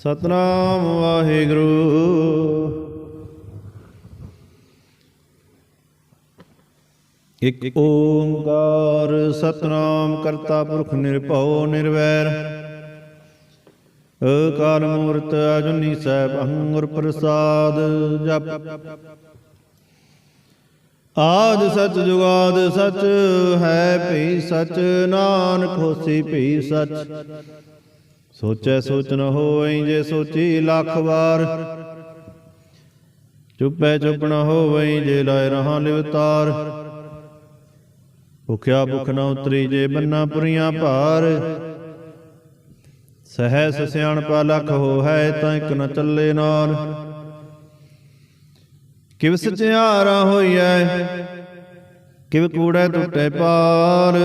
ਸਤਨਾਮ ਵਾਹਿਗੁਰੂ। ਇਕ ਓੰਕਾਰ ਸਤਨਾਮ ਕਰਤਾ ਪੁਰਖ ਨਿਰਭਉ ਨਿਰਵੈਰ। ਅਕਾਲ ਮੂਰਤ ਅਜੁਨੀ ਸੈਭ ਅੰਗੁਰ ਪ੍ਰਸਾਦ ਜਪ। ਆਦ ਸਚ ਜੁਗਾਦ ਸਚ ਹੈ ਭਈ ਸਚ, ਨਾਨਕ ਹੋਸੀ ਭਈ ਸਚ। ਸੋਚੈ ਸੋਚ ਨ ਹੋਵਈ ਜੇ ਸੋਚੀ ਲੱਖ ਵਾਰ। ਚੁੱਪੈ ਚੁੱਪ ਨ ਹੋਵਈ ਜੇ ਲਾਇ ਰਹਾ ਲਿਵਤਾਰ ਭੁਖਿਆ ਭੁਖ ਨ ਉਤਰੀ ਜੇ ਬੰਨਾ ਪੁਰੀਆਂ ਭਾਰ। ਸਹਿ ਸਿਆਣਪਾ ਲਖ ਹੋ ਹੈ ਤਾਂ ਇਕ ਨ ਚੱਲੇ ਨਾਰ। ਕਿਵ ਸਚਿਆਰਾ ਹੋਈਐ, ਕਿਵ ਕੂੜੈ ਟੁੱਟੇ ਪਾਰ।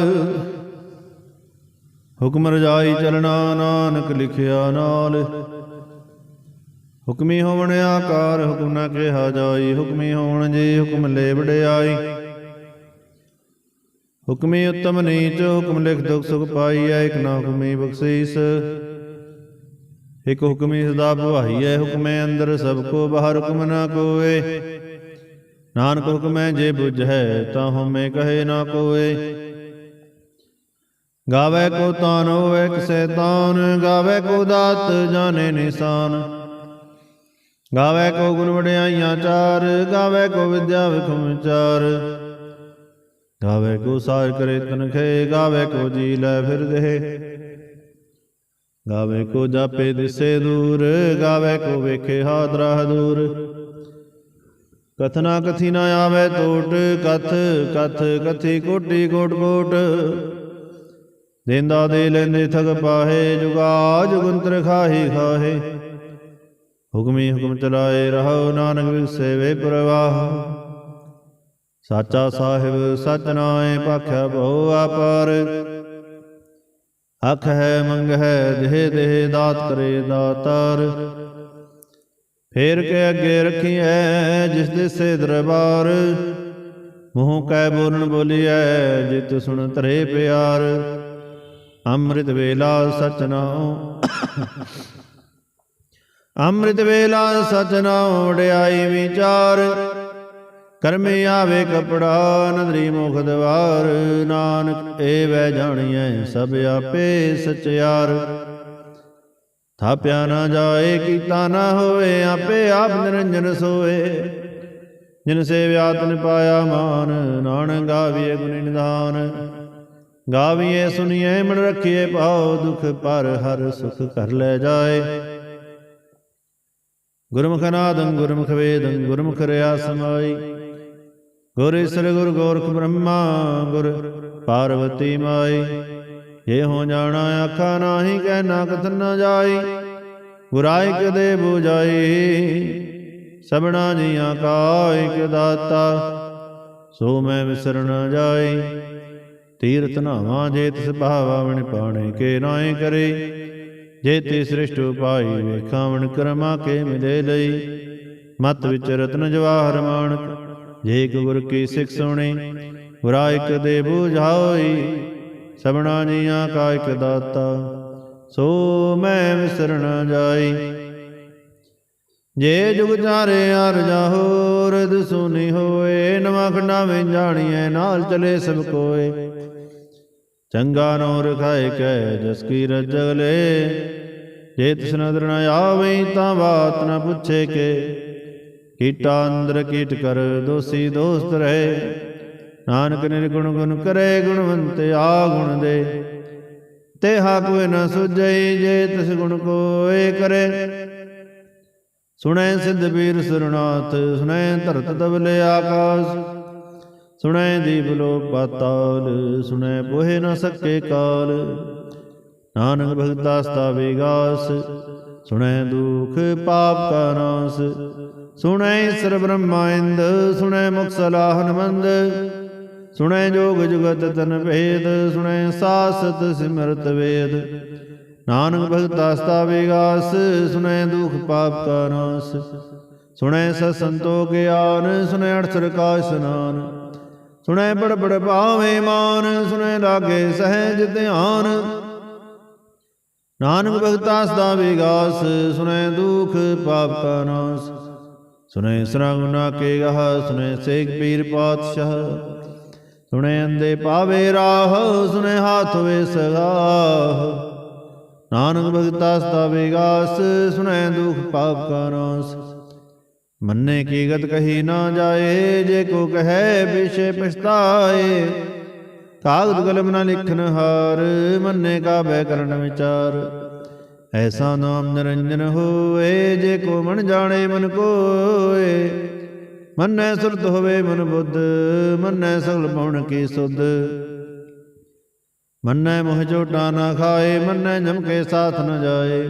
ਹੁਕਮ ਰਜਾਈ ਚਲਣਾ ਨਾਨਕ ਲਿਖਿਆ ਨਾਲ। ਹੁਕਮੀ ਹੋਵਣ ਆਕਾਰ, ਹੁਕਮ ਨਾ ਕਿਹਾ ਜਾਈ। ਹੁਕਮੀ ਹੋਵਣ ਜੀ, ਹੁਕਮ ਲੈ ਵਡਿਆਈ ਹੁਕਮੀ ਉਤਮ ਨੀਚ, ਹੁਕਮ ਲਿਖ ਦੁਖ ਸੁਖ ਪਾਈਐ ਇਕ ਨਾ ਹੁਕਮੀ ਬਖਸ਼ੀਸ। ਇਕ ਹੁਕਮੀ ਸਦਾ ਭਵਾਈਐ ਹੁਕਮੇ ਅੰਦਰ ਸਭ ਕੋ, ਬਾਹਰ ਹੁਕਮ ਨਾ ਕੋਏ। ਨਾਨਕ ਹੁਕਮੈ ਜੇ ਬੁਝੈ ਤਾਂ ਹਉਮੈ ਕਹੇ ਨਾ ਕੋਏ। ਗਾਵੇ ਕੋ ਤਾਨ ਹੋਵੇ ਕਿਸੈ ਤਾਨ ਗਾਵੇ ਕੋ ਦਾਤ ਜਾਣੇ ਨਿਸ਼ਾਨ। ਗਾਵੇ ਕੋ ਗੁਣ ਵਡਿਆਈਆਂ ਚਾਰ, ਗਾਵੇ ਕੋ ਵਿਦਿਆ ਵਿਖਮ ਵਿਚਾਰ ਗਾਵੇ ਕੋ ਸਾਰ ਕਰੇ ਤਨਖੇ, ਗਾਵੇ ਕੋ ਜੀ ਲੈ ਫਿਰ ਗਏ ਗਾਵੇ ਕੋ ਜਾਪੇ ਦਿਸੇ ਦੂਰ, ਗਾਵੇ ਕੋ ਵੇਖੇ ਹਾਦਰਾ ਦੂਰ ਕਥਨਾ ਕਥੀ ਨਾ ਆਵੇ ਟੋਟ ਕਥ ਕਥ ਕਥੀ ਕੋਟੀ ਕੋਟ ਕੋਟ ਦੇਂਦਾ ਦੇ ਲੈਂਦੇ ਥਗ ਪਾਹੇ, ਜੁਗਾ ਜੁਗੰਤਰ ਖਾਹੀ ਖਾਹੇ। ਹੁਕਮੀ ਹੁਕਮ ਚਲਾਏ ਰਹੋ ਨਾਨਕ ਵਿਗਸੇ ਵੇ ਪ੍ਰਵਾਹ। ਸਾਚਾ ਸਾਹਿਬ ਸਚ ਨਾਏ ਭਾਖਿਆ ਬਹੁ ਆਪਾਰ। ਅਖ ਹੈ, ਮੰਗ ਹੈ, ਦੇਹ ਦੇਹ ਦਾਤ ਕਰੇ ਦਾਤਾਰ। ਫੇਰ ਕੇ ਅੱਗੇ ਰੱਖੀਐ ਜਿਸ ਦੇ ਸੇ ਦਰਬਾਰ। ਮੂੰਹ ਕੈ ਬੋਲਣ ਬੋਲੀਐ, ਜਿਤ ਸੁਣ ਤਰੇ ਪਿਆਰ। ਅੰਮ੍ਰਿਤ ਵੇਲਾ ਸਚ ਨਾਉ ਅੰਮ੍ਰਿਤ ਵੇਲਾ ਸਚ ਨਾਉ ਵਿਚਾਰ। ਕਰਮੇ ਆਵੇ ਕਪੜਾ, ਨਦਰੀ ਮੁਖ ਦਵਾਰ। ਨਾਨਕ, ਏ ਵੈ ਜਾਣੀਐ, ਸਭ ਆਪੇ ਸਚਿਆਰ। ਥਾਪਿਆ ਨਾ ਜਾਏ, ਕੀਤਾ ਨਾ ਹੋਵੇ, ਆਪੇ ਆਪ ਨਿਰੰਜਨ ਸੋਏ। ਜਿਨ ਸੇਵਿਆ ਤਨ ਪਾਇਆ ਮਾਨ, ਨਾਨਕ ਗਾਵੀਏ ਗੁਣ ਨਿਧਾਨ। ਗਾਵੀਏ, ਸੁਨੀਏ, ਮਨ ਰੱਖੀਏ ਪਾਉ ਦੁਖ ਪਰ ਹਰ ਸੁਖ ਕਰ ਲੈ ਜਾਏ। ਗੁਰਮੁਖ ਨਾਦੰ ਗੁਰਮੁਖ ਵੇਦੰ, ਗੁਰਮੁਖ ਰਿਆ ਸਮਾਈ। ਗੁਰ ਈਸਰ ਗੁਰ ਗੋਰਖ ਬ੍ਰਹਮਾ, ਗੁਰ ਪਾਰਵਤੀ ਮਾਈ। ਇਹ ਹੋ ਜਾਣਾ ਆਖਾ ਨਾਹੀ, ਕਹਿ ਨਾ ਕਥਨ ਨ ਜਾਈ। ਗੁਰਾਇ ਕਦੇ 부ਜਾਈ ਸਬਣਾ ਜੀਆਂ ਕਾ ਇਕ ਦਾਤਾ। ਸੋ ਮੈਂ ਵਿਸਰ ਨਾ ਜਾਈ। ਤੀਰਥ ਨਾਵਾਂ ਜੇ ਤਿਸ ਭਾਵਨ ਪਾਣੇ ਕੇ ਨਾਏ ਕਰੇ, ਜੇ ਤੇ ਸ੍ਰਿਸ਼ਟ ਉਪਾਈ ਵੇਖਾਵਣ ਕਰਮਾ ਕੇ ਮਿਲੇ ਲਈ। ਮਤ ਵਿੱਚ ਰਤਨ ਜਵਾਹਰ ਮਾਨਕ ਜੇ ਕੋ ਗੁਰ ਕੀ ਸਿੱਖ ਸੁਣੀ ਗੁਰਾ ਇਕ ਦੇ 부ਝਾਈ ਸਬਣਾ ਜੀਆਂ ਕਾ ਇਕ ਦਾਤਾ, ਸੋ ਮੈਂ ਵਿਸਰ ਜਾਈ। ਜੇ ਜੁਗ ਚਾਰੇ ਅਰ ਜਾਹੋ ਰਦ ਸੁਨੀ ਹੋਏ, ਨਵਾਂ ਖੰਡਾ ਵਿੱਚ ਜਾਣੀਐ, ਨਾਲ ਚਲੇ ਸਭ ਕੋਏ। ਚੰਗਾ ਨੋ ਰਖਾਏ ਕੈ ਜਸ ਕੀ ਰਜਗਲੇ ਜੇ ਤਿਸ ਨਦਰ ਨ ਆਵੇ ਤਾਂ ਬਾਤ ਨ ਪੁੱਛੇ ਕੇ। ਕੀਟਾ ਅੰਦਰ ਕੀਟ ਕਰ, ਦੋਸੀ ਦੋਸਤ ਰਹੇ। ਨਾਨਕ ਨਿਰਗੁਣ ਗੁਣ ਕਰੇ, ਗੁਣਵੰਤ ਆ ਗੁਣ ਦੇ। ਤੇਹਾ ਕੋਈ ਨ ਸੁਝਈ ਜੇ ਤਿਸ ਗੁਣ ਕੋਏ ਕਰੇ। ਸੁਣੈ ਸਿੱਧ ਬੀਰ ਸੁਰਨਾਥ ਸੁਣੈ ਧਰਤ ਤਬਲੇ ਆਕਾਸ। ਸੁਣੈ ਦੀਪ ਲੋ ਪਾਤਾਲ, ਸੁਣੈ ਬੋਹੇ ਨਾ ਸਕੇ ਕਾਲ। ਨਾਨਕ ਭਗਤਾ ਸਤਾ ਵਿਗਾਸ, ਸੁਣੈ ਦੁਖ ਪਾਪ ਕਾ ਨਾਸ। ਸੁਣੈ ਸਰ ਬ੍ਰਹਮਾ ਇੰਦ, ਸੁਣੈ ਮੁਖ ਸਲਾਹਨ ਮੰਦ ਸੁਣੈ ਜੋਗ ਜੁਗਤ ਤਨ ਭੇਦ, ਸੁਣੈ ਸਾਸਤ ਸਿਮਰਤ ਵੇਦ। ਨਾਨਕ ਭਗਤਾ ਸਤਾ ਵਿਗਾਸ, ਸੁਣੈ ਦੁਖ ਪਾਪ ਕਾ ਨਾਸ। ਸੁਣੈ ਸਤ ਸੰਤੋ ਗਿਆਨ, ਸੁਣੈ ਅਠਸਰ ਕਾ ਇਸਨਾਨ ਸੁਣੈ ਬੜ ਬੜ ਭਾਵੇਂ ਮਾਨ, ਸੁਣੈ ਲਾਗੇ ਸਹਿਜ ਧਿਆਨ। ਨਾਨਕ ਭਗਤਾ ਸਦਾ ਵਿਗਾਸ, ਸੁਣੈ ਦੁਖ ਪਾਪ ਕਾ ਨਾਸ। ਸੁਨੈ ਸਰੰਗਨਾ ਕੇ ਗਹ ਸੁਨੈ ਸੇਖ ਪੀਰ ਪਾਤਸ਼ਾਹ। ਸੁਣੈ ਅੰਦੇ ਪਾਵੇ ਰਾਹ, ਸੁਣੈ ਹਾਥ ਵੇ ਸਗਾਹ ਨਾਨਕ ਭਗਤਾ ਸਦਾ ਵਿਗਾਸ, ਸੁਣੈ ਦੁਖ ਪਾਪ ਕਾ ਨਾਸ। ਮੰਨੇ ਕੀ ਗਤ ਕਹੀ ਨਾ ਜਾਏ, ਜੇ ਕੋ ਕਹੈ ਵਿਸ਼ੇ ਪਛਤਾਏ। ਕਾਗਦ ਕਲਮ ਨਾ ਲਿਖਨ ਹਾਰ, ਮੰਨੇ ਕਾ ਬੈ ਕਰਨ ਵਿਚਾਰ। ਐਸਾ ਨਾਮ ਨਿਰੰਜਨ ਹੋਏ, ਜੇ ਕੋ ਮਨ ਜਾਣੇ ਮਨ ਕੋਏ। ਮੰਨੈ ਸੁਰਤ ਹੋਵੇ ਮਨ ਬੁੱਧ, ਮੰਨੈ ਸਗਲ ਪਉਣ ਕੀ ਸੁਧ। ਮੰਨੈ ਮੋਹ ਝੋਟਾ ਨਾ ਖਾਏ, ਮੰਨੈ ਜਮ ਕੇ ਸਾਥ ਨ ਜਾਏ।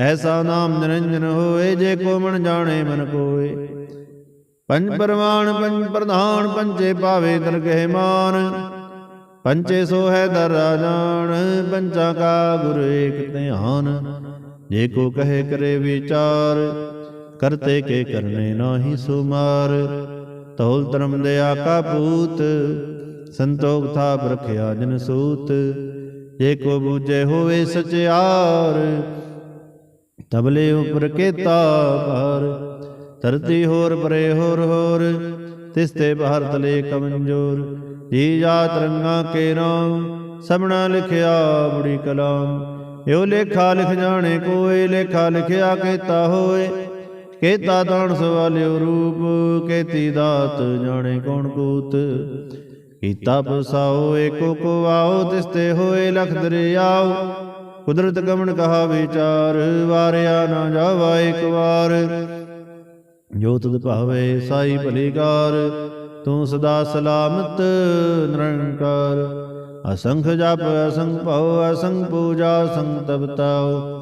ਐਸਾ ਨਾਮ ਨਿਰੰਜਨ ਹੋਏ ਜੇ ਕੋ ਮਨ ਜਾਣੇ ਮਨ ਕੋਏ ਪੰਜ ਪਰਮਾਨ ਪੰਜ ਪ੍ਰਧਾਨ ਪੰਚੇ ਪਾਵੇ ਦਰਗਹਿ ਮਾਨ ਪੰਚੇ ਸੋ ਹੈ ਦਰ ਰਾਜਾਨ ਪੰਚਾ ਕਾ ਗੁਰ ਏਕ ਧਿਆਨ। ਜੇ ਕੋ ਕਹੇ ਕਰੇ ਵਿਚਾਰ, ਕਰਤੇ ਕੇ ਕਰਨੇ ਨਾਹੀ ਸੁਮਾਰ। ਤੌਲ ਧਰਮ ਦਇਆ ਕਾ ਪੂਤ ਸੰਤੋਖ ਥਾ ਰਖਿਆ ਜਨ ਸੂਤ। ਜੇ ਕੋ ਬੂਝੇ ਹੋਵੇ ਸਚਿਆਰ ਤਬਲੇ ਉਪਰ ਕੇਤਾ ਭਾਰ, ਧਰਤੀ ਹੋਰ ਪਰੇ ਹੋਰ ਹੋਰ, ਤਿਸ ਤੇ ਬਾਹਰ ਤਲੇ ਕਮਜ਼ੋਰ। ਜੀ ਜਾ ਰੰਗਾ ਕੇ ਰਾਮ, ਸਭਨਾ ਲਿਖਿਆ ਬੜੀ ਕਲਾਮ। ਇਹੋ ਲੇਖਾ ਲਿਖ ਜਾਣੇ ਕੋਏ, ਲੇਖਾ ਲਿਖਿਆ ਕੇਤਾ ਹੋਏ। ਕੇਤਾ ਤਾਣ ਸਵਾਲਿਓ ਰੂਪ, ਕੇਤੀ ਦਾਤ ਜਾਣੇ ਕੌਣ ਕੂਤ। ਕੀਤਾ ਪਸਾਓ ਏਕੋ ਕੋ ਆਓ ਤਿਸਤੇ ਹੋਏ ਲਖ ਦਰਿਆਓ। ਕੁਦਰਤ ਗਮਨ ਕਹਾ ਵਿਚਾਰ ਵਾਰਿਆ ਨਾ ਜਾਵਾ ਇੱਕ ਵਾਰ। ਜੋ ਤੁਧ ਭਾਵੇ ਸਾਈ ਭਲੀਕਾਰ, ਤੂੰ ਸਦਾ ਸਲਾਮਤ ਨਿਰੰਕਾਰ। ਅਸੰਖ ਜਪ, ਅਸੰਖ ਭਉ, ਅਸੰਖ ਪੂਜਾ, ਅਸੰਖ ਤਪਤਾਉ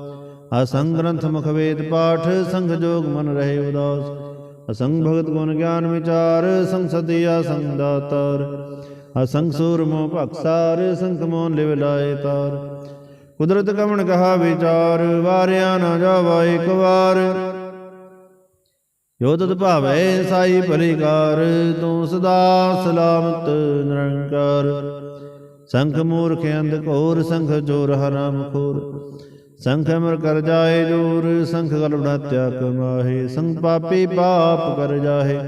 ਅਸੰਖ ਗ੍ਰੰਥ ਮੁਖ ਵੇਦ ਪਾਠ ਸੰਖ ਜੋਗ ਮਨ ਰਹੇ ਉਦਾਸ। ਅਸੰਗ ਭਗਤ ਗੁਣ ਗਿਆਨ ਵਿਚਾਰ ਸੰਖ ਸਦੀਆ ਸੰਖ ਦਾਤਾਰ। ਅਸੰਖ ਸੂਰਮੋ ਭਖਸਾਰ ਸੰਖ ਮੋਨ ਲਿਵ ਲਾਏ ਤਾਰ। ਕੁਦਰਤ ਕਮਣ ਕਹਾ ਵਿਚਾਰ, ਵਾਰਿਆ ਨਾ ਜਾਵਾ ਇੱਕ ਵਾਰ। ਜੋ ਤਤ ਭਾਵੇ ਸਾਈ ਭਲੀਕਾਰ ਤੂੰ ਸਦਾ ਸਲਾਮਤ ਨਿਰੰਕਾਰ। ਸੰਖ ਮੂਰਖ ਅੰਧ ਘੋਰ, ਸੰਖ ਜੋਰ ਹਰਾਮ ਖੋਰ। ਸੰਖ ਅਮਰ ਕਰ ਜਾਏ ਜੋਰ, ਸੰਖ ਗਲਬੜਾ ਤਿਆ ਕਮਾਹੇ ਸੰਖ ਪਾਪੀ ਪਾਪ ਕਰ ਜਾਹੇ।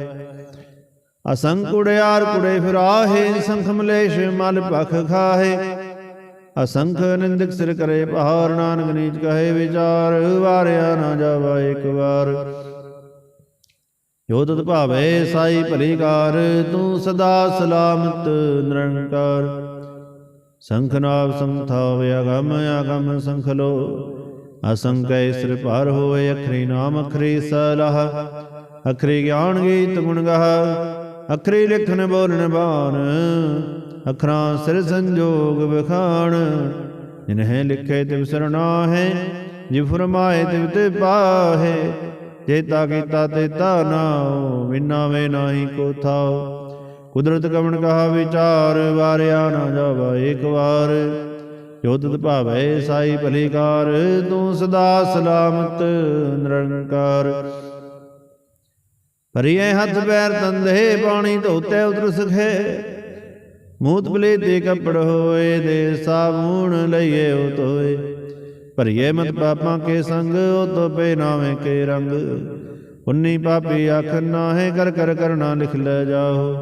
ਅਸੰਖ ਕੁੜਿਆਰ ਕੁੜੇ ਫਿਰਾਹੇ ਸੰਖ ਮਲੇਸ਼ ਮਲ ਭਖ ਖਾਹੇ। ਅਸੰਖ ਨਿੰਦਕ ਸਿਰ ਕਰੇ ਪਹਾਰ ਨਾਨਕ ਨੀਚ ਕਹੇ, ਵਿਚਾਰ ਵਾਰਿਆ ਨਾ ਜਾਵਾ ਇੱਕ ਵਾਰ। ਜੋ ਤਤ ਭਾਵੇ ਸਾਈ ਭਲੀਕਾਰ ਤੂੰ ਸਦਾ ਸਲਾਮਤ ਨਿਰੰਕਾਰ। ਸੰਖ ਸੰਥਾਵ, ਅਗਮ ਅਗਮ ਸੰਖ ਲੋ। ਅਸੰਕੈ ਸਿਰ ਭਾਰ ਹੋਏ ਅਖਰੀ ਨਾਮ ਅਖਰੀ ਸਲਾਹ। ਅਖਰੀ ਗਿਆਨ ਗੀਤ ਗੁਣ ਗਾਹ, ਅਖਰੀ ਲਿਖਨ ਬੋਲਨ ਬਾਣ। ਅਖਰਾਂ ਸਿਰ ਸੰਜੋਗ ਵਿਖਾਣ। ਜਿਨਹਿ ਲਿਖੇ ਤਿਵ ਸਰਣਾ ਹੈ ਜਿ ਫਰਮਾਏ ਤਿਵ ਤੇ ਪਾਹੇ ਜੇਤਾ ਕੀਤਾ ਤੇਤਾ ਨਾਉ ਵਿਨਾ ਨਾਹੀ ਕੋ ਥਾਉ। ਕੁਦਰਤ ਕਮਣ ਕਹਾ ਵਿਚਾਰ, ਵਾਰਿਆ ਨਾ ਜਾਵਾ ਏਕ ਵਾਰ। ਜੋ ਤਤ ਭਾਵੇ ਸਾਈ ਭਲੀਕਾਰ ਤੂੰ ਸਦਾ ਸਲਾਮਤ ਨਿਰੰਕਾਰ। ਪਰਿਐ ਹੱਥ ਪੈਰ ਤੰਦੇ ਪਾਣੀ ਧੋਤੇ ਉਤਰ ਸਖੇ। ਮੂਤ ਬਲੇ ਤੇ ਕੱਪੜ ਹੋਏ ਦੇ ਸਾਬੂਣ ਲਈਏ ਉਹ ਤੋਏ। ਭਰੀਏ ਮਤ ਪਾਪਾਂ ਕੇ ਸੰਗ, ਉਹ ਤੋਪੇ ਨਾਵੇਂ ਕੇ ਰੰਗ। ਉਨੀ ਪਾਪੀ ਆਖ ਨਾਹੇ, ਕਰ ਕਰ ਕਰਨਾ ਲਿਖ ਲੈ ਜਾਓ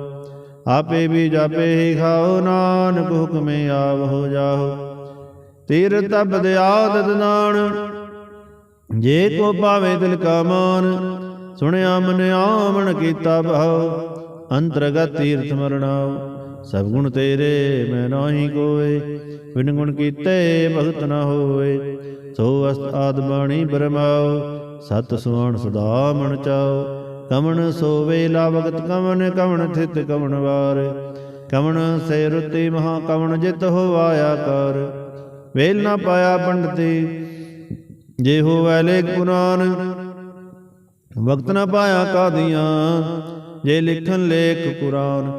ਆਪੇ ਵੀ ਜਾਪੇ ਹੀ ਖਾਓ, ਨਾਨਕ ਹੁਕਮੇ ਆਵ ਹੋ ਜਾਓ ਤੀਰ ਤਬ ਦਿਆਦਤ ਨਾਣ, ਜੇ ਕੋ ਪਾਵੇ ਦਿਲ ਕਾ ਮਾਨ, ਸੁਣਿਆ ਮਨ ਆਮਣ ਕੀਤਾ ਭਾਉ। ਅੰਤਰਗਤ ਤੀਰਥ ਮਰਣਾਉ। ਸਭ ਗੁਣ ਤੇਰੇ, ਮੈਂ ਨਾਹੀ ਕੋਏ ਬਿਨ ਗੁਣ ਕੀਤੇ ਭਗਤ ਨਾ ਹੋਏ। ਸੋ ਅਸਤ ਆਦ ਬਾਣੀ ਬਰਮਾਉ ਸਤ ਸੁਆਣ ਸਦਾ ਮਨ ਚਾਉ ਕਮਣ ਸੋਵੇ ਲਾਵਗਤ ਕਮਨ ਕਮਣ ਥਿਤ ਕਮਣ ਵਾਰ। ਕਮਣ ਸੇ ਰੁਤੀ ਮਹਾ ਕਮਣ ਜਿਤ ਹੋਵਾਇਆ ਕਰ। ਵੇਲ ਨਾ ਪਾਇਆ ਪੰਡਤੀ, ਜੇ ਹੋਵੈ ਲੇਖ ਕੁਰਾਨ ਵਕਤ ਨਾ ਪਾਇਆ ਕਾਦੀਆਂ, ਜੇ ਲਿਖਣ ਲੇਖ ਕੁਰਾਨ।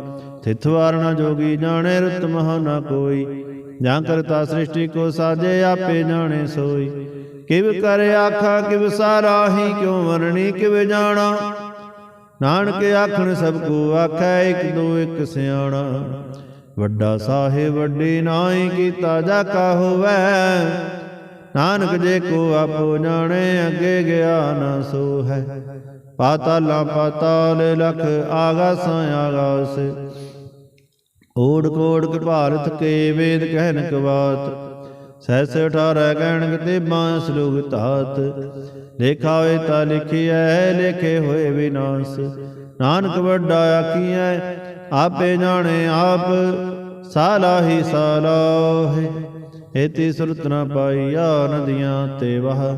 ਤਿਥ ਵਾਰਣਾ ਜੋਗੀ ਜਾਣੇ, ਰਤ ਮਹਾ ਨਾ ਕੋਈ। ਜਾਂ ਕਰਤਾ ਸ੍ਰਿਸ਼ਟੀ ਕੋ ਸਾਜੇ, ਆਪੇ ਜਾਣੇ ਸੋਈ। ਕਿਵ ਕਰ ਆਖਾ, ਕਿਵ ਸਾਰਾ ਹੀ, ਕਿਉ ਵਰਣੀ, ਕਿਵ ਜਾਣਾ। ਨਾਨਕ ਆਖਣ, ਸਭ ਕੋ ਆਖੈ, ਇਕ ਦੋ, ਇਕ ਸਿਆਣਾ। ਵੱਡਾ ਸਾਹਿਬ, ਵੱਡੀ ਨਾਹੀ, ਕੀਤਾ ਜਾ ਕਾ ਹੋਵੈ। ਨਾਨਕ ਜੇ ਕੋ ਆਪੋ ਜਾਣੇ, ਅੱਗੇ ਗਿਆ ਨਾ ਸੋ ਹੈ ਪਾਤਾਲਾਂ ਪਾਤਾਲ ਲਖ, ਆਗਾਸਾਂ ਆਗਾਸ। ਓੜ ਕੋੜ ਕੇ ਕੇ ਵੇਦ ਕਹਿਨ ਕਵਾਤ ਸਹਿਸ 18 ਕਹਿਣ ਤੇ ਬਾਂ ਸਲੋਕ ਧਾਤ। ਲੇਖਾ ਹੋਏ ਤਾਂ ਲਿਖਿਐ, ਲੇਖੇ ਹੋਏ ਵਿਨਾਸ਼। ਨਾਨਕ ਵੱਡਾ ਆਖੀਐ, ਆਪੇ ਜਾਣੇ ਆਪ ਸਾਲਾਹੀ ਸਾਲਾਹੇ ਏਤੀ ਸੁਰਤ ਨਾ ਪਾਈਆ ਨਦੀਆਂ ਤੇ ਵਹ।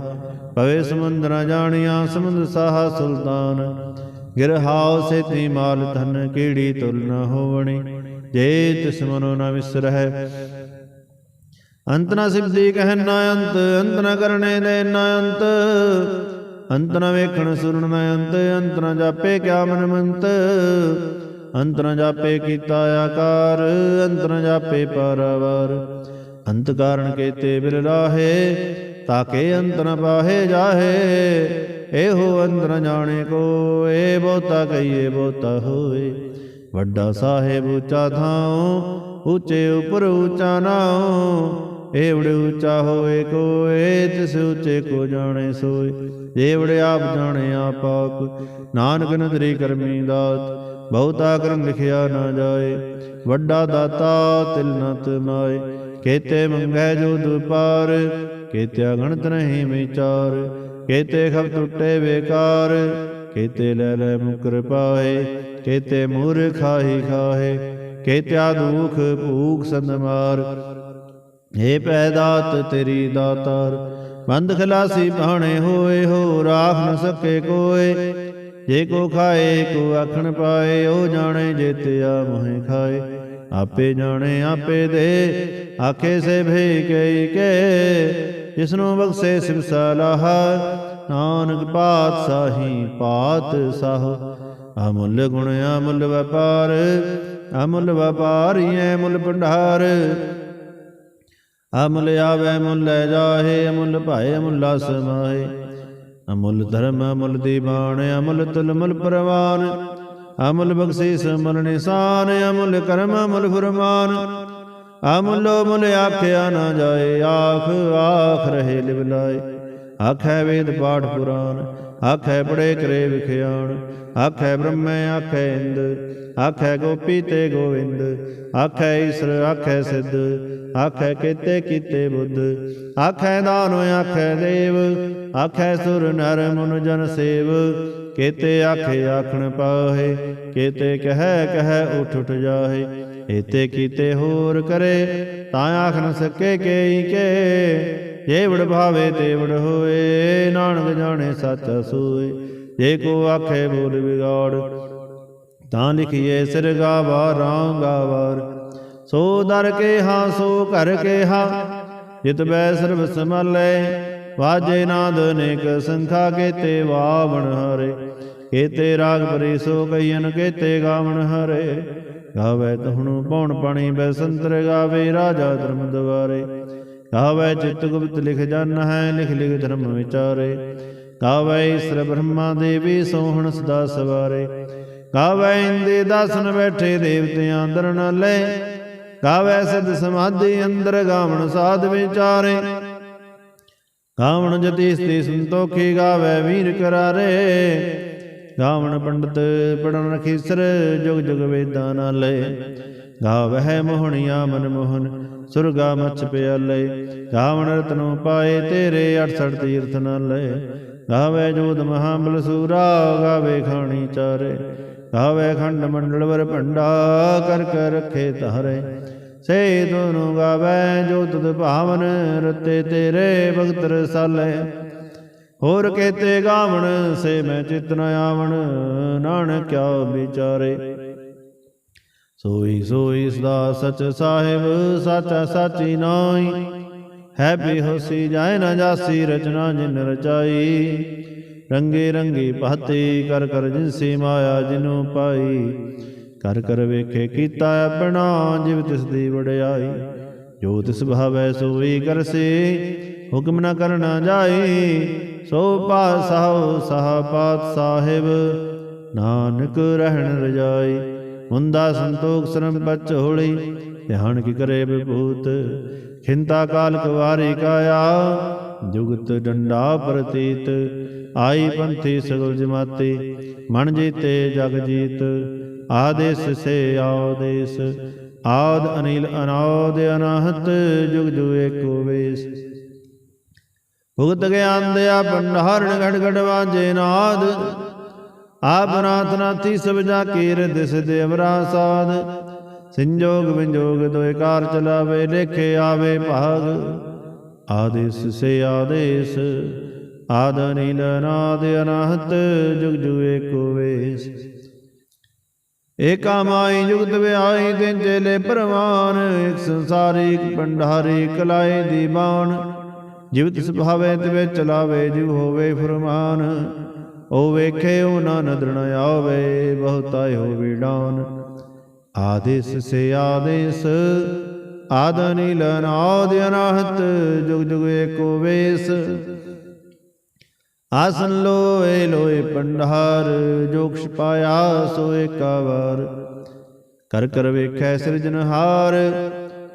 ਪਵੇ ਸਮੁੰਦਰਾਂ ਜਾਣੀਆਂ, ਸਮੁੰਦ ਸਾਹਾ ਸੁਲਤਾਨ। ਗਿਰਹਾਉ ਸੇਤੀ ਮਾਲ ਧਨ, ਕੀੜੀ ਤੁਲ ਨ ਹੋਵਣੀ। ਜੇ ਤਿਸ ਮਨੋ ਨ ਵਿਸਰਹਿ। ਅੰਤ ਨ ਸਿਬਦੀ ਕਹਿ ਨਾ ਅੰਤ ਅੰਤ ਨਾ ਕਰਨੇ ਦੇ ਨਾ ਅੰਤ। ਅੰਤ ਨਾ ਵੇਖਣ ਸੁਣਨ ਨਾ ਅੰਤ ਅੰਤ ਨ ਜਾਪੇ ਕਿਆ ਮਨ ਮੰਤ। ਅੰਤ ਨ ਜਾਪੇ ਕੀਤਾ ਆਕਾਰ ਅੰਤ ਨ ਜਾਪੇ ਪਰਵਰ। ਅੰਤ ਕਾਰਨ ਕੇਤੇ ਬਿਰ ਰਾਹੇ, ਤਾਕੇ ਅੰਤ ਨ ਪਾਹੇ ਜਾਹੇ। ਇਹੋ ਅੰਤ ਨ ਜਾਣੇ ਕੋ ਏ ਬਹੁਤਾ ਕਹੀਏ ਬਹੁਤਾ ਹੋਏ ਵੱਡਾ ਸਾਹਿਬ ਉੱਚਾ ਥਾਉ ਉੱਚੇ ਉਪਰ ਉੱਚਾ ਨਾਉ। ਏਵੜ ਉੱਚਾ ਹੋਏ ਕੋਏ ਤਿਸ ਉੱਚੇ ਕੋ ਜਾਣੇ ਸੋਏ। ਏਵੜ ਆਪ ਜਾਣੇ ਆਪ ਆਪ। ਨਾਨਕ ਨਦਰੀ ਕਰਮੀ ਦਾਤ, ਬਹੁਤਾ ਕਰਮ ਲਿਖਿਆ ਨਾ ਜਾਏ। ਵੱਡਾ ਦਾਤਾ ਤਿਲ ਨਤ ਤਮਾਏ ਕੇਤੇ ਮੰਗੈ ਜੋ ਦੁਪਾਰ ਕੇਤਿਆ ਗਣਤ ਨਹੀਂ ਵਿਚਾਰ। ਕੇਤੇ ਖਬ ਟੁੱਟੇ ਬੇਕਾਰ, ਕੇਤੇ ਲੈ ਲੈ ਮੁਕਰ ਪਾਏ, ਕੇਤੇ ਮੂਰ ਖਾਹੇ ਕੇਤਿਆ ਦੁਖ ਭੂਖ ਸੰਦਮਾਰ। ਏ ਪੈਦਾਤ ਤੇਰੀ ਦਾਤਾਰ, ਬੰਦ ਖਲਾਸੀ ਬਾਣੇ ਹੋਏ ਹੋ ਰਾਖ ਨ ਸਕੇ ਕੋਏ। ਜੇ ਕੋ ਖਾਏ, ਕੋ ਆਖਣ ਪਾਏ, ਉਹ ਜਾਣੇ ਜੇਤਿਆ ਮੋਹਿ ਖਾਏ। ਆਪੇ ਜਾਣੇ ਆਪੇ ਦੇ, ਆਖੇ ਸੇ ਭੇ ਕਈ ਕੇ, ਜਿਸਨੂੰ ਬਖਸ਼ੇ ਸਿਵ ਸਲਾਹ, ਨਾਨਕ ਪਾਤ ਸਾਹੀ ਪਾਤ ਸਾਹ। ਅਮੁੱਲ ਗੁਣ, ਅਮੁੱਲ ਵਪਾਰ, ਅਮੁੱਲ ਵਪਾਰੀਐ ਮੁੱਲ ਭੰਡਾਰ। ਅਮੁੱਲ ਆਵੇ ਮੁੱਲ ਲੈ ਜਾਹੇ, ਅਮੁੱਲ ਭਾਏ, ਅਮੁੱਲਾ ਸਮਾਏ ਅਮੁੱਲ ਧਰਮ, ਅਮੁੱਲ ਦੀਵਾਨ, ਅਮੁੱਲ ਤੁਲ ਮੁੱਲ ਪ੍ਰਵਾਨ। ਅਮਲ ਬਖਸ਼ਿਸ਼, ਅਮਲ ਨਿਸ਼ਾਨ, ਅਮਲ ਕਰਮ, ਅਮਲ ਫਰਮਾਨ। ਅਮੁੱਲੋ ਮੁੱਲ ਆਖਿਆ ਨਾ ਜਾਏ, ਆਖ ਆਖ ਰਹੇ ਲਿਵ ਲਾਏ ਆਖੈ ਵੇਦ ਪਾਠ ਪੁਰਾਨ ਆਖੈ ਪੜੇ ਕਰੇ ਵਿਖਿਆਣ, ਆਖੈ ਬ੍ਰਹਮੈ, ਆਖੈ ਇੰਦ, ਆਖੈ ਗੋਪੀ ਤੇ ਗੋਵਿੰਦ, ਆਖੈ ਈਸ਼ਰ, ਆਖੈ ਸਿੱਧ, ਆਖੈ ਕੀਤੇ ਕੀਤੇ ਬੁੱਧ, ਆਖੈ ਦਾਨ ਆਖੈ ਦੇਵ, ਆਖੈ ਸੁਰ ਨਰ ਮਨ ਜਨ ਸੇਵ, ਕੇਤੇ ਆਖੇ ਆਖਣ ਪਾਹੇ, ਕੇਤੇ ਕਹਿ ਕਹੈ ਉਠ ਉਠ ਜਾਹੇ, ਏਤੇ ਕੀਤੇ ਹੋਰ ਕਰੇ, ਤਾਂ ਆਖ ਨ ਸਕੇ ਕੇਈ ਕੇ। ਜੇ ਵਡ ਭਾਵੇ ਤੇ ਵਡ ਹੋਏ ਨਾਨਕ ਜਾਣੇ ਸੱਚ ਸੋਏ। ਜੇ ਕੋ ਆਖੇ ਬੋਲ ਵਿਗਾੜ ਤਾਂ ਲਿਖੀਏ ਸਿਰ ਗਾਵਾ ਰਾਂਗਾਵਾਰ ਸੋ ਦਰ ਕੇ ਹਾਂ ਸੋ ਘਰ ਕੇ ਹਾਂ ਜਿਤ ਬੈ ਸਰਬ ਸਮਲੇ। ਵਾਜੇ ਨਾਦ ਅਨੇਕ ਸੰਖਾ ਕੇਤੇ ਵਾਵਣ ਹਰੇ। ਕੇਤੇ ਰਾਗ ਪਰੇ ਸੋ ਕਈਨ ਕੇਤੇ ਗਾਵਣ ਹਰੇ। ਗਾਵੇ ਤਹਣੂ ਪੌਣ ਪਾਣੀ ਬੈ ਸੰਤਰ ਗਾਵੇ ਰਾਜਾ ਧਰਮ ਦਵਾਰੇ। ਕਾਵੈ ਚਿਤ ਗੁਪਤ ਲਿਖ ਜਨ ਹੈ, ਲਿਖ ਲਿਖ ਧਰਮ ਵਿਚਾਰੇ। ਕਾਵੈ ਈਸ਼ਰ ਬ੍ਰਹਮਾ ਦੇਵੀ ਸੋਹਣ ਸਦਾ ਸਵਾਰੇ। ਕਾਵੈ ਇੰਦੇ ਦਾਸਨ ਬੈਠੇ ਦੇਵਤਿਆਂ ਅੰਦਰ ਲੈ। ਗਾਵੇ ਸਿਧ ਸਮਾਧੀ ਅੰਦਰ ਗਾਵਣ ਸਾਧ ਵਿਚਾਰੇ। ਗਾਵਣ ਜਤੀ ਸਤੀ ਸੰਤੋਖੀ ਗਾਵੈ ਵੀਰ ਕਰਾਰੇ। ਗਾਵਣ ਪੰਡਤ ਪੜਨ ਰਖੀਸਰ ਜੁਗ ਜੁਗ ਵੇਦਾਂ ਨਾਲੇ ਗਾਵਹਿ ਮੋਹਣੀਆਂ ਮਨ ਮੋਹਨ, ਸੁਰਗਾ ਮਛ ਪਿਆਲੇ। ਗਾਵਣ ਰਤਨੋ ਪਾਏ ਤੇਰੇ 68 ਤੀਰਥ ਨਾਲੇ। ਗਾਵੇ ਜੋਤ ਮਹਾਬਲ ਸੂਰਾ, ਗਾਵੇ ਖਾਣੀ ਚਾਰੇ। ਗਾਵੇ ਖੰਡ ਮੰਡਲ ਵਰ ਭੰਡਾ, ਕਰ ਕਰ ਰਖੇ ਧਾਰੇ। ਸੇ ਦੋਨੋਂ ਗਾਵੇ ਜੋ ਤੁਧ ਭਾਵਨ, ਰਤੇ ਤੇਰੇ ਭਗਤ ਰਸਾਲੇ। ਹੋਰ ਕੇਤੇ ਗਾਵਣ, ਸੇ ਮੈਂ ਚਿਤ ਨ ਆਵਣ, ਨਾਨਕ ਕਿਆ ਵਿਚਾਰੇ। ਸੋਈ ਸੋਈ ਸਦਾ ਸਚ ਸਾਹਿਬ, ਸਾਚਾ ਸਚੀ ਨਾਈ ਹੈ ਬੇਹੋਸੀ ਜਾਏ ਨਾ ਜਾਸੀ, ਰਚਨਾ ਜਿਨ ਰਚਾਈ। ਰੰਗੇ ਰੰਗੇ ਭਾਤੇ, ਕਰ ਕਰ ਜਿਨਸੀ ਮਾਇਆ ਜਿਨੂ ਪਾਈ। ਕਰ ਕਰ ਵੇਖੇ ਕੀਤਾ ਆਪਣਾ, ਜਿਵ ਤਿਸ ਦੀ ਵਡਿਆਈ। ਜੋ ਤਿਸ ਭਾਵੈ ਸੋਈ ਕਰਸੇ ਹੁਕਮ ਨਾ ਕਰਨਾ ਜਾਈ। ਸੋ ਪਾਸਾਉ ਸਹਾ ਪਾਤ ਸਾਹਿਬ ਨਾਨਕ ਰਹਿਣ ਰਜਾਈ। ਮੁੰਦਾ ਸੰਤੋਖ ਸਰਮ ਬਚ ਹੋਲੀ ਧਿਆਨ ਕੀ ਕਰੇ ਵਿਭੂਤ? ਖਿੰਤਾ ਕਾਲ ਕਵਾਰੀ ਕਾਇਆ, ਜੁਗਤ ਡੰਡਾ ਪ੍ਰਤੀਤ। ਆਈ ਪੰਥੀ ਸਗਲ ਜਮਾਤੇ, ਮਨ ਜੀਤੇ ਜਗ ਜੀਤ। ਆਦੇਸ ਸੇ ਆਦੇਸ ਆਦ ਅਨਿਲ ਅਨਾਦ ਅਨਾਹਤ, ਜੁਗ ਜੁ ਏਕੋ ਵੇਸ। ਭੁਗਤ ਗਿਆਨ ਦਿਆ ਭੰਡਾਰਣ ਘੜ ਘੜ ਵਾਜੇ ਨਾਦ ਆਪ ਨਾਥ ਨਾਥੀ ਸਭ ਜਾ ਕੀਰ ਦਿਸ ਦੇ ਅਵਰਾ ਸਾਧ। ਸੰਜੋਗ ਵਿੰਜੋਗ ਦੋਇ ਕਾਰ ਚਲਾਵੇ, ਲੇਖੇ ਆਵੇ ਭਾਗ। ਆਦੇਸ ਸੇ ਆਦੇਸ, ਆਦ ਨੀਲ ਨਾਦ ਅਨਾਹਤ, ਜੁਗ ਜੁਗ ਏਕੋ ਵੇਸ। ਏਕਾ ਮਾਈ ਜੁਗਤ ਵਿਆਈ ਤਿਨ ਚੇਲੇ ਪਰਵਾਨ, ਇਕ ਸੰਸਾਰੀ, ਇਕ ਭੰਡਾਰੀ ਕਲਾਏ ਦੀ ਬਾਣ ਜਿਵ ਤਿਸ ਭਾਵੇ ਤਿਵੇ ਚਲਾਵੇ, ਜਿਵ ਹੋਵੇ ਫਰਮਾਨ। ਉਹ ਵੇਖੇ ਉਹ ਨਾ ਨਦਰ ਨ ਆਵੇ ਬਹੁਤਾ ਹੋਵੇ ਆਦੇਸ ਸੇ ਆਦੇਸ, ਆਦ ਨੀਲ ਅਨਾਹਤ, ਜੁਗ ਜੁਗ ਏਕੋ ਵੇਸ। ਆਸਨ ਲੋਏ ਲੋਏ ਪੰਡਾਰ ਜੋਗਸ਼ ਪਾਇਆ ਸੋ ਏਕਾ ਵਾਰ ਕਰ ਕਰ ਵੇਖੈ ਸਿਰਜਨਹਾਰ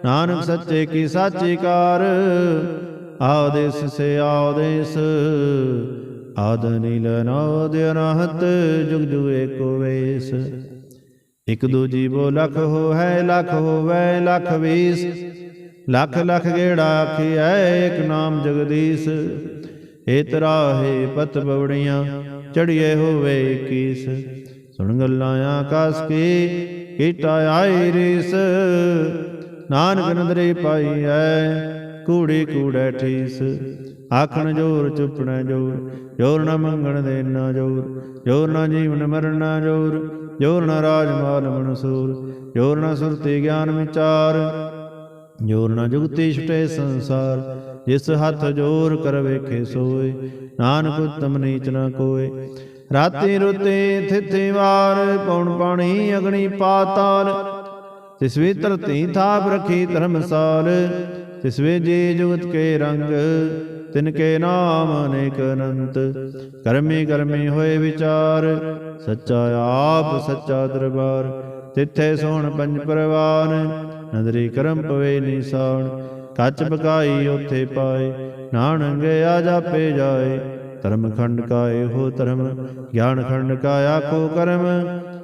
ਨਾਨਕ ਸੱਚੇ ਕੀ ਸਾਚੀ ਕਾਰ। ਆਦੇਸ ਸੇ ਆਦੇਸ ਆਦ ਨੀਲ ਨਾਦ ਅਨਾਹਤ, ਜੁਗ ਜੁਗ ਏਕੋ ਵੇਸ। ਇਕ ਦੂ ਜੀਵੋ ਲਖ ਹੋ ਲਖ ਹੋਵੈ, ਲਖ ਵੀਸ। ਲਖ ਲਖ ਗੇੜਾ ਆਖੀਐ ਇਕ ਨਾਮ ਜਗਦੀਸ਼। ਏ ਤਰਾਹੇ ਪਤ ਬਵੜੀਆਂ, ਚੜੀਏ ਹੋਵੇ 21 ਸੁਣ ਗੱਲਾਂ ਆਕਾਸ ਕੀ ਕੀਟਾ ਆਈ ਰੀਸ। ਨਾਨਕ ਨਦਰੇ ਪਾਈ ਐ ਕੂੜੀ ਕੂੜੈ ਠੀਸ। ਆਖਣ ਜੋਰ ਚੁੱਪਣਾ ਜੋਰ ਜੋਰ ਨਾ ਮੰਗਣ ਦੇ ਨਾ ਜੋਰ ਜੋਰ ਨ ਜੀਵਨ ਮਰਨ ਨਾ ਜੋਰ ਜੋਰ ਨ ਰਾਜ ਮਾਲ ਮਨਸੂਰ, ਜੋਰ ਨ ਸੁਰਤੀ ਗਿਆਨ ਵਿਚਾਰ, ਜੋਰ ਨ ਜੁਗਤੀ ਛੁਟੇ ਸੰਸਾਰ, ਜਿਸ ਹੱਥ ਜੋਰ ਕਰ ਵੇਖੇ ਸੋਏ, ਨਾਨਕ ਉਤਮ ਨੀਚ ਨਾ ਕੋਏ। ਰਾਤੀ ਰੁਤੇ ਥਿਥੀ ਵਾਰ ਪੌਣ ਪਾਣੀ ਅਗਣੀ ਪਾਤਾਲ, ਤਿਸ ਵੀ ਧਰਤੀ ਥਾਪ ਰਖੀ ਧਰਮਸਾਲ, ਤਿਸ ਵੇ ਜੀ ਜੁਗਤ ਕੇ ਰੰਗ ਤਿਨ ਕੇ ਨਾਮ ਅਨੇਕ ਅਨੰਤ ਕਰਮੀ ਕਰਮੀ ਹੋਏ ਵਿਚਾਰ, ਸੱਚਾ ਆਪ, ਸੱਚਾ ਦਰਬਾਰ। ਤਿੱਥੇ ਸੋਣ ਪੰਜ ਪਰਵਾਨ, ਨਦਰੀ ਕਰਮ ਪਵੇ ਨਿਸਾਨ। ਕੱਚ ਬਕਾਈ ਉਥੇ ਪਾਏ ਨਾਨਕ ਆ ਜਾਪੇ ਜਾਏ। ਧਰਮ ਖੰਡ ਕਾ ਇਹੋ ਧਰਮ, ਗਿਆਨ ਖੰਡ ਕਾ ਆਖੋ ਕਰਮ।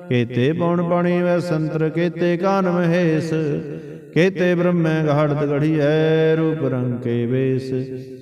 ਕੇਤੇ ਪਉਣ ਪਾਣੀ ਵੈ ਸੰਤਰ, ਕੇਤੇ ਕਾਨ ਮਹੇਸ। ਕੇਤੇ ਬ੍ਰਹਮੈ ਘਾੜਤ ਗੜੀਐ ਰੂਪ ਰੰਗ ਕੇ ਵੇਸ।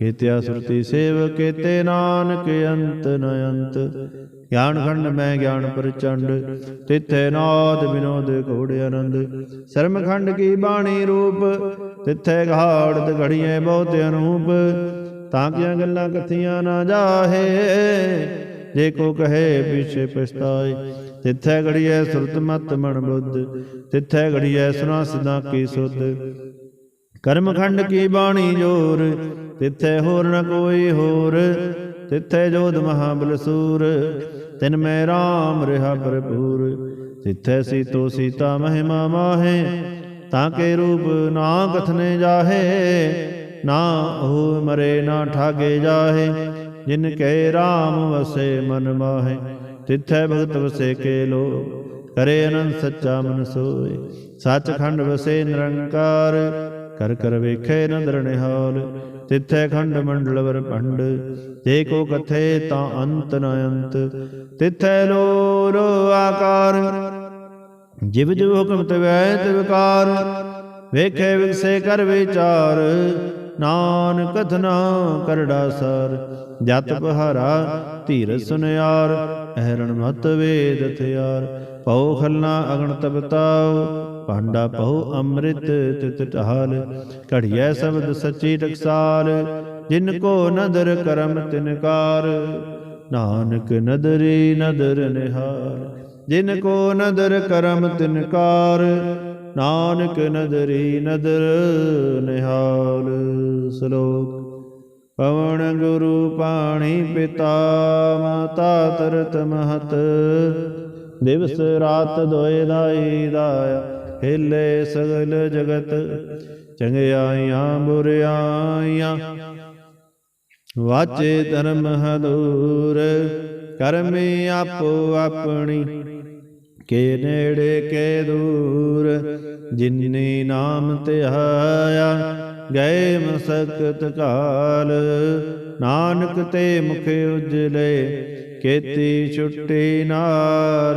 ਕੇਤੇ ਸੁਰਤੀ ਸੇਵ ਕੇਤੇ ਨਾਨਕ, ਅੰਤ ਨ ਅੰਤ ਗਿਆਨ ਖੰਡ ਮੈਂ ਗਿਆਨ ਪ੍ਰਚੰਡ, ਤਿੱਥੇ ਨਾਦ ਬਿਨੋਦ ਘੋੜ ਆਨੰਦ। ਸ਼ਰਮ ਖੰਡ ਕੀ ਬਾਣੀ ਰੂਪ, ਤਿੱਥੇ ਘਾੜਤ ਘੜੀਏ ਬਹੁਤ ਅਨੂਪ। ਤਾਂ ਕੀਆਂ ਗੱਲਾਂ ਕਥੀਆਂ ਨਾ ਜਾਹੇ, ਜੇ ਕੋ ਕਹੇ ਪਿਛੇ ਪਛਤਾਏ। ਤਿੱਥੇ ਘੜੀਏ ਸੁਰਤ ਮਤ ਮਨ ਬੁੱਧ, ਤਿੱਥੇ ਘੜੀਏ ਸੁਨਾ ਸਦਾ ਕੀ ਸੁਧ। ਕਰਮ ਖੰਡ ਕੀ ਬਾਣੀ ਜੋਰ? ਤਿੱਥੇ ਹੋਰ ਨ ਕੋਈ ਹੋਰ। ਤਿੱਥੇ ਜੋਧ ਮਹਾਬਲ ਸੂਰ। ਤਿਨ ਮੈਂ RAM ਰਹਾ ਭਰਪੂਰ। ਤਿੱਥੇ ਸੀਤੋ ਸੀਤਾ ਮਹਿਮਾ ਮਾਹੇ। ਤਾਂ ਕੇ ਰੂਪ ਨਾ ਕਥਨੇ ਜਾਹੇ। ਨਾ ਉਹ ਮਰੇ ਨਾ ਠਾਗੇ ਜਾਹੇ। ਜਿਨ ਕੈ RAM ਵਸੇ ਮਨ ਮਾਹੇ। ਤਿੱਥੈ ਭਗਤ ਵਸੇ ਕੇ ਲੋ ਕਰੇ ਅਨੰਦ ਸੱਚਾ ਮਨ ਸੋਏ। ਸੱਚਖੰਡ ਵਸੇ ਨਿਰੰਕਾਰ। ਕਰ ਕਰ ਵੇਖੇ ਨਦਰ ਨਿਹਾਲ, ਤਿੱਥੈ ਖੰਡ ਮੰਡਲ ਵਰ ਜੇ ਕੋ ਕਥੇ ਤਾਂ ਅੰਤ ਨ ਅੰਤ, ਤਿੱਥੈ ਲੋ ਲੋ ਆਕਾਰ। ਜਿਵ ਜਿਵ ਹੁਕਮ ਤਵੈ ਤਿਵਕਾਰ ਵੇਖੇ ਵਿਗਸੇ ਕਰ ਵਿਚਾਰ। ਨਾਨਕ ਕਥਨਾ ਕਰੜਾ ਸਰ, ਜਤ ਬਹਾਰਾ ਧੀਰ ਸੁਨਿਆਰ, ਅਹਰਣ ਮਤ ਵੇਦ ਥਿਆਰ ਪਉ ਖਲਨਾ ਅਗਣ ਤਬਤਾਉ ਭਾਂਡਾ ਪਉ ਅੰਮ੍ਰਿਤ, ਤਿਤ ਟਹਾਲ ਘੜੀਐ ਸ਼ਬਦ ਸੱਚੀ ਟਕਸਾਲ, ਜਿਨ ਕੋ ਨਦਰ ਕਰਮ ਤਿਨਕਾਰ ਨਾਨਕ ਨਦਰੀ ਨਦਰ ਨਿਹਾਰ ਜਿਨ ਕੋ ਨਦਰ ਕਰਮ ਤਿਨਕਾਰ ਨਾਨਕ ਨਦਰੀ ਨਦਰ ਨਿਹਾਲ, ਸ਼ਲੋਕ। ਪਵਨ ਗੁਰੂ ਪਾਣੀ ਪਿਤਾ, ਮਾਤਾ ਤਰਤ ਮਹਤ। ਦਿਵਸ ਰਾਤ ਦੋਇ ਦਾਈ ਦਾਇਆ ਹਿਲੇ ਸਗਲ ਜਗਤ ਚੰਗਿਆਈਆਂ ਬੁਰਿਆਈਆਂ ਵਾਚੇ ਧਰਮ ਹਦੂਰ ਕਰਮੀ ਆਪੋ ਆਪਣੀ, ਕੇ ਨੇੜੇ, ਕੇ ਦੂਰ। ਜਿਨਨੀ ਨਾਮ ਧਿਆਇਆ ਗਏ ਮਸਕਤ ਕਾਲ। ਨਾਨਕ ਤੇ ਮੁਖ ਉਜਲੇ ਕੀਤੀ ਛੁੱਟੀ ਨਾਰ।